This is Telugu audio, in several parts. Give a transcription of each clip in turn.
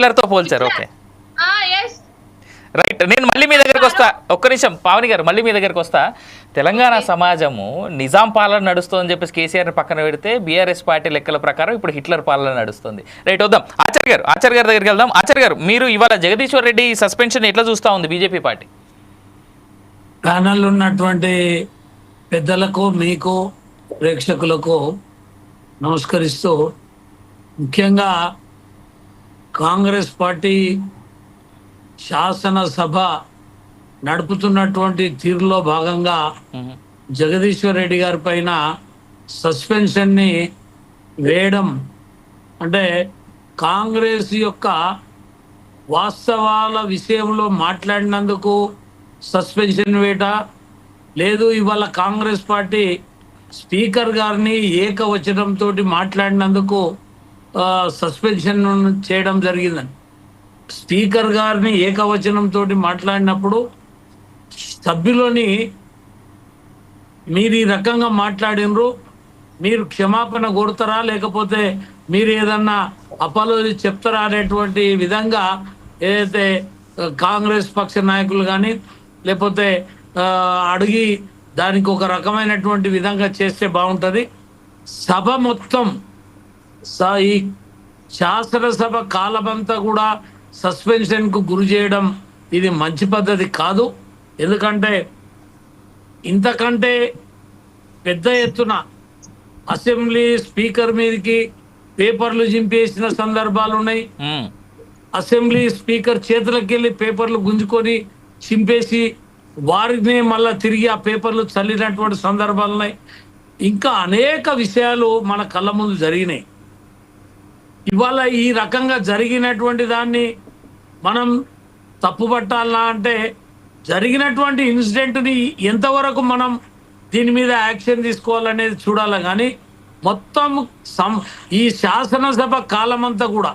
హిట్లర్తో పోల్చారు ఓకే. రైట్ నేను మళ్ళీ మీ దగ్గరకు వస్తా. ఒక్క నిమిషం పావని గారు మళ్ళీ మీ దగ్గరకు వస్తా. తెలంగాణ సమాజము నిజాం పాలన నడుస్తుందని చెప్పేసి కేసీఆర్ పక్కన పెడితే బీఆర్ఎస్ పార్టీ లెక్కల ప్రకారం ఇప్పుడు హిట్లర్ పాలన నడుస్తుంది. రైట్ వద్దాం. ఆచార్య గారు ఆచార్య గారి దగ్గరికి వెళ్దాం. ఆచార్య గారు మీరు ఇవాళ జగదీశ్వర్ రెడ్డి సస్పెన్షన్ ఎట్లా చూస్తా ఉంది బీజేపీ పార్టీ? ప్యానల్ ఉన్నటువంటి పెద్దలకు మీకు ప్రేక్షకులకు నమస్కరిస్తూ ముఖ్యంగా కాంగ్రెస్ పార్టీ శాసనసభ నడుపుతున్నటువంటి తీరులో భాగంగా. జగదీశ్వర్ రెడ్డి గారి పైన సస్పెన్షన్ని వేయడం అంటే కాంగ్రెస్ యొక్క వాస్తవాల విషయంలో మాట్లాడినందుకు సస్పెన్షన్ వేట లేదు ఇవాళ కాంగ్రెస్ పార్టీ స్పీకర్ గారిని ఏకవచనంతో మాట్లాడినందుకు సస్పెన్షన్ చేయడం జరిగిందని స్పీకర్ గారిని ఏకవచనంతో మాట్లాడినప్పుడు సభ్యులని మీరు ఈ రకంగా మాట్లాడినరు మీరు క్షమాపణ కోరుతారా లేకపోతే మీరు ఏదన్నా అపాలోజీ చెప్తారా అనేటువంటి విధంగా ఏదైతే కాంగ్రెస్ పక్ష నాయకులు కానీ లేకపోతే అడిగి దానికి ఒక రకమైనటువంటి విధంగా చేస్తే బాగుంటుంది. సభ మొత్తం ఈ శాసనసభ కాలమంతా కూడా సస్పెన్షన్కు గురి చేయడం ఇది మంచి పద్ధతి కాదు. ఎందుకంటే ఇంతకంటే పెద్ద ఎత్తున అసెంబ్లీ స్పీకర్ మీదకి పేపర్లు చింపేసిన సందర్భాలు ఉన్నాయి. అసెంబ్లీ స్పీకర్ చేతులకు వెళ్ళి పేపర్లు గుంజుకొని చింపేసి వారిని మళ్ళా తిరిగి ఆ పేపర్లు చల్లినటువంటి సందర్భాలు ఉన్నాయి. ఇంకా అనేక విషయాలు మన కళ్ళ ముందు జరిగినాయి. ఇవాళ ఈ రకంగా జరిగినటువంటి దాన్ని మనం తప్పుపట్టాలనా అంటే జరిగినటువంటి ఇన్సిడెంట్ని ఎంతవరకు మనం దీని మీద యాక్షన్ తీసుకోవాలనేది చూడాలి కానీ మొత్తం సం ఈ శాసనసభ కాలమంతా కూడా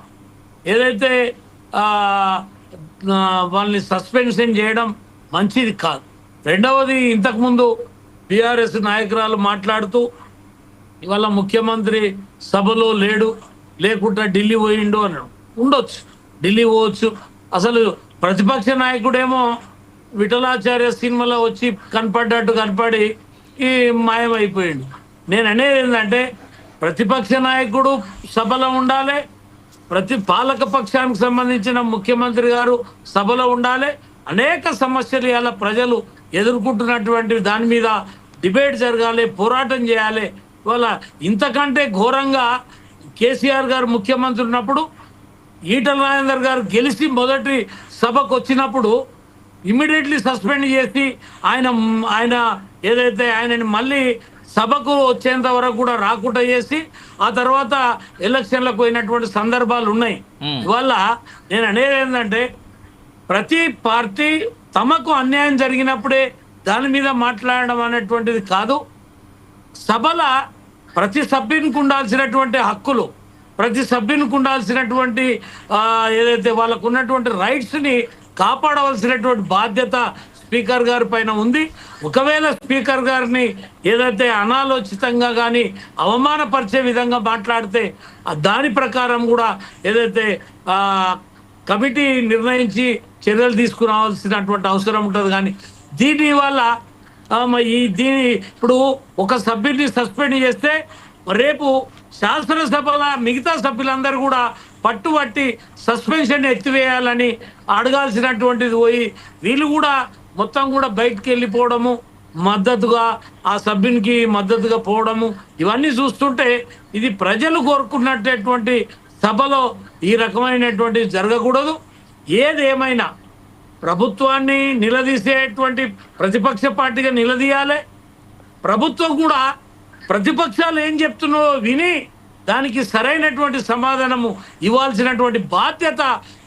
ఏదైతే వాళ్ళని సస్పెన్షన్ చేయడం మంచిది కాదు. రెండవది ఇంతకుముందు బీఆర్ఎస్ నాయకురాలు మాట్లాడుతూ ఇవాళ ముఖ్యమంత్రి సభలో లేడు. లేకుంటే ఢిల్లీ పోయిండు అన్నాడు. ఉండొచ్చు. ఢిల్లీ పోవచ్చు. అసలు ప్రతిపక్ష నాయకుడేమో విఠలాచార్య సినిమాలో వచ్చి కనపడ్డట్టు కనపడి ఈ మాయమైపోయిండు. నేను అనేది ఏంటంటే ప్రతిపక్ష నాయకుడు సభలో ఉండాలి ప్రతి పాలక పక్షానికి సంబంధించిన ముఖ్యమంత్రి గారు సభలో ఉండాలి. అనేక సమస్యలు ఇలా ప్రజలు ఎదుర్కొంటున్నటువంటి దాని మీద డిబేట్ జరగాలి పోరాటం చేయాలి. ఇవాళ ఇంతకంటే ఘోరంగా కేసీఆర్ గారు ముఖ్యమంత్రి ఉన్నప్పుడు ఈటల రాజేందర్ గారు గెలిచి మొదటి సభకు వచ్చినప్పుడు ఇమ్మీడియట్లీ సస్పెండ్ చేసి ఆయన ఆయన ఏదైతే ఆయనని మళ్ళీ సభకు వచ్చేంత వరకు కూడా రాకుండా చేసి ఆ తర్వాత ఎలక్షన్లకు పోయినటువంటి సందర్భాలు ఉన్నాయి. ఇవాళ నేను అనేది ఏంటంటే ప్రతి పార్టీ తమకు అన్యాయం జరిగినప్పుడే దాని మీద మాట్లాడడం అనేటువంటిది కాదు సభల ప్రతి సభ్యునికి ఉండాల్సినటువంటి హక్కులు ప్రతి సభ్యునికి ఉండాల్సినటువంటి ఏదైతే వాళ్ళకు ఉన్నటువంటి రైట్స్ని కాపాడవలసినటువంటి బాధ్యత స్పీకర్ గారి పైన ఉంది. ఒకవేళ స్పీకర్ గారిని ఏదైతే అనాలోచితంగా కానీ అవమానపరిచే విధంగా మాట్లాడితే దాని ప్రకారం కూడా ఏదైతే కమిటీ నిర్ణయించి చర్యలు తీసుకురావాల్సినటువంటి అవసరం ఉంటుంది. కానీ దీని వల్ల ఈ దీని ఇప్పుడు ఒక సభ్యుడిని సస్పెండ్ చేస్తే రేపు శాసనసభల మిగతా సభ్యులందరూ కూడా పట్టుబట్టి సస్పెన్షన్ ఎత్తివేయాలని అడగాల్సినటువంటిది పోయి వీళ్ళు కూడా మొత్తం కూడా బయటికి వెళ్ళిపోవడము మద్దతుగా ఆ సభ్యునికి మద్దతుగా పోవడము ఇవన్నీ చూస్తుంటే ఇది ప్రజలు కోరుకున్నటువంటి సభలో ఈ రకమైనటువంటి జరగకూడదు. ఏదేమైనా ప్రభుత్వాన్ని నిలదీసేటువంటి ప్రతిపక్ష పార్టీగా నిలదీయాలి. ప్రభుత్వం కూడా ప్రతిపక్షాలు ఏం చెప్తున్నారో విని దానికి సరైనటువంటి సమాధానము ఇవ్వాల్సినటువంటి బాధ్యత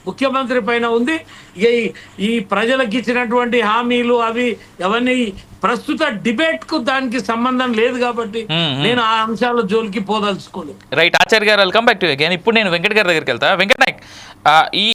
ముఖ్యమంత్రి పైన ఉంది. ఇక ఈ- ఈ ప్రజలకు ఇచ్చినటువంటి హామీలు అవి అవన్నీ ప్రస్తుత డిబేట్కు దానికి సంబంధం లేదు కాబట్టి. నేను ఆ అంశాల జోలికి పోదలుచుకోలేదు. రైట్ ఆచార్య గారు వెల్కమ్ బ్యాక్ టు అగైన్ ఇప్పుడు నేను వెంకట్ గారి దగ్గరికి వెళ్తా. వెంకట్ నాయక్ ఆ, ఈ